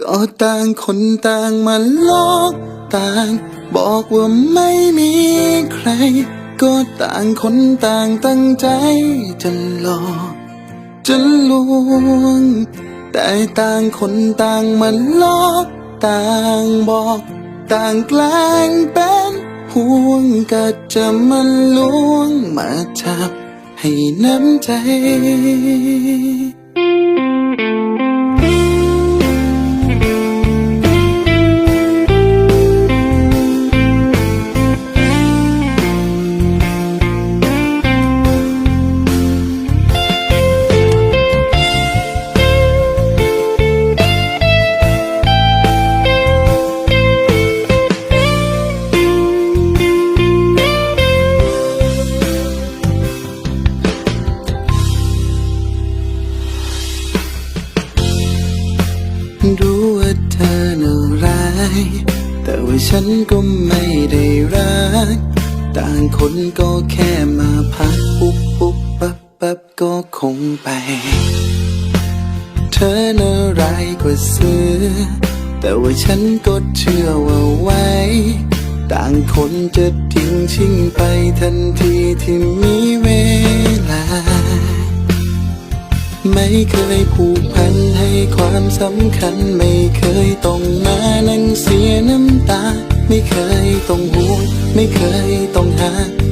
ก็ต่างคนต่างมาหลอกต่าง บอกว่าไม่มีใคร ก็ต่างคนต่างตั้งใจจะหลอกจะลวง แต่ต่างคนต่างมาหลอกต่างบอก ต่างแกล้งเป็นห่วงก็จะมาลวงมาจับให้น้ำใจ พักปุ๊บปุ๊บปั๊บปั๊บก็คงไป เธอน่าร้ายกว่าเสือแต่ว่าฉันก็เชื่อว่าไว้ ต่างคนจะทิ้งชิงไปทันทีที่มีเวลา ไม่เคยผูกพันให้ความสำคัญไม่เคยต้องมานั่งเสียน้ำตา ไม่เคยต้องห่วงไม่เคยต้องหา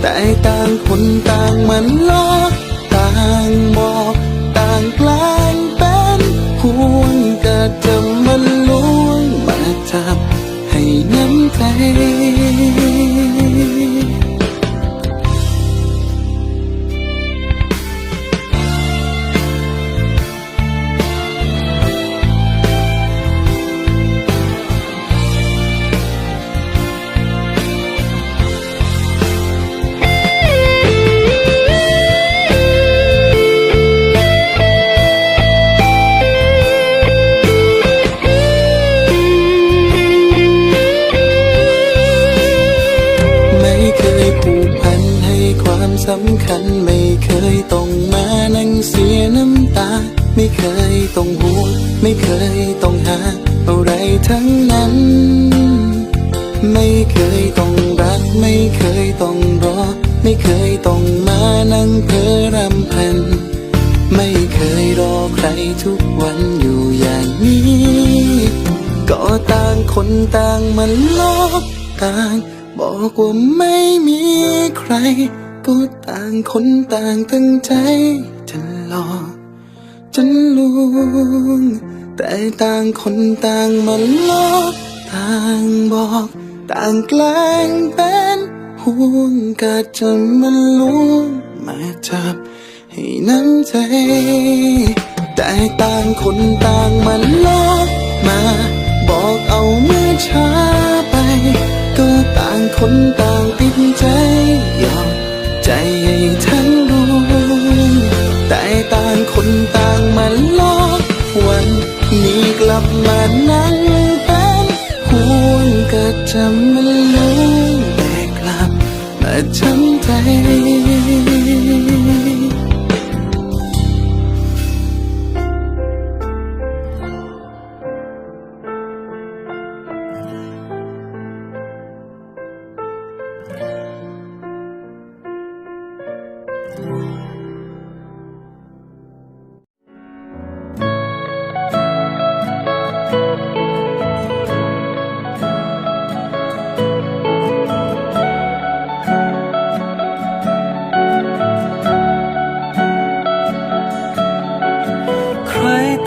แต่ต่างคนต่างมันลอกต่างบอกต่างแกลางเป็นห่วงก็จะมันลวงมาจับให้น้ำใจ ไม่เคยต้องห่วงไม่เคยต้องหาอะไรทั้งนั้น ไม่เคยต้องรัก ไม่เคยต้องรอ ไม่เคยต้องมานั่งเพ้อรำพัน ไม่เคยรอใครทุกวันอยู่อย่างนี้ ก็ต่างคนต่างมาลอกต่าง บอกว่าไม่มีใคร ก็ต่างคนต่างตั้งใจจะหลอก จะลวงแต่ต่างคนต่างมาลอกต่างบอก ต่างแกล้งเป็นห่วงก็จะมาลวงมาจับให้น้ำใจ แต่ต่างคนต่างมาลอกมา บอกเอาเมื่อช้าไป ก็ต่างคนต่างติดใจยอมใจให้ทั้งด นี่กลับมานั่งเป็นห่วงก็จะมาลุ้งแต่กลับมาทำใจ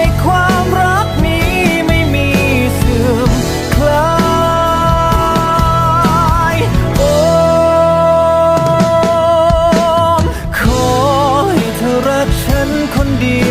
ย dear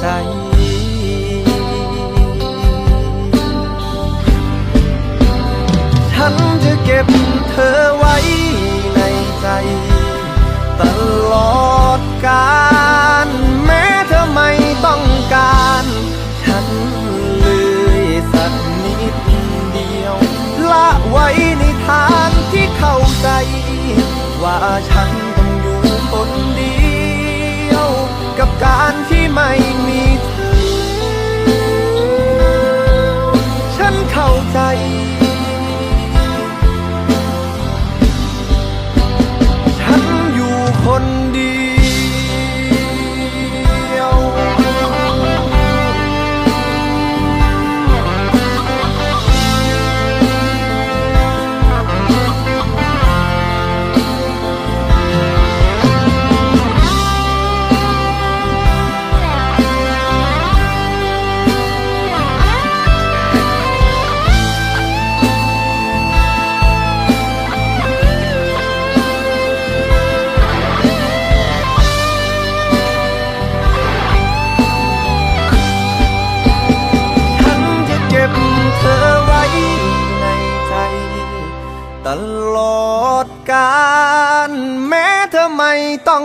ใ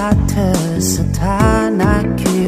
และเธอสถานะคือ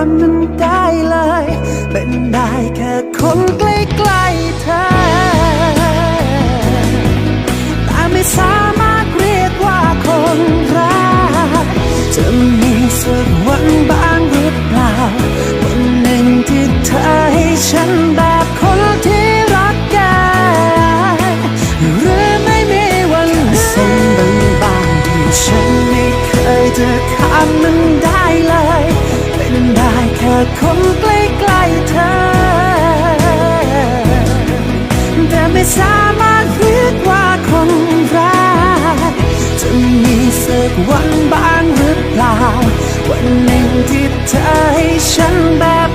มันได้เลย เป็นได้แค่ วันบ้างหรือเปล่า วันหนึ่งที่เธอให้ฉันแบบ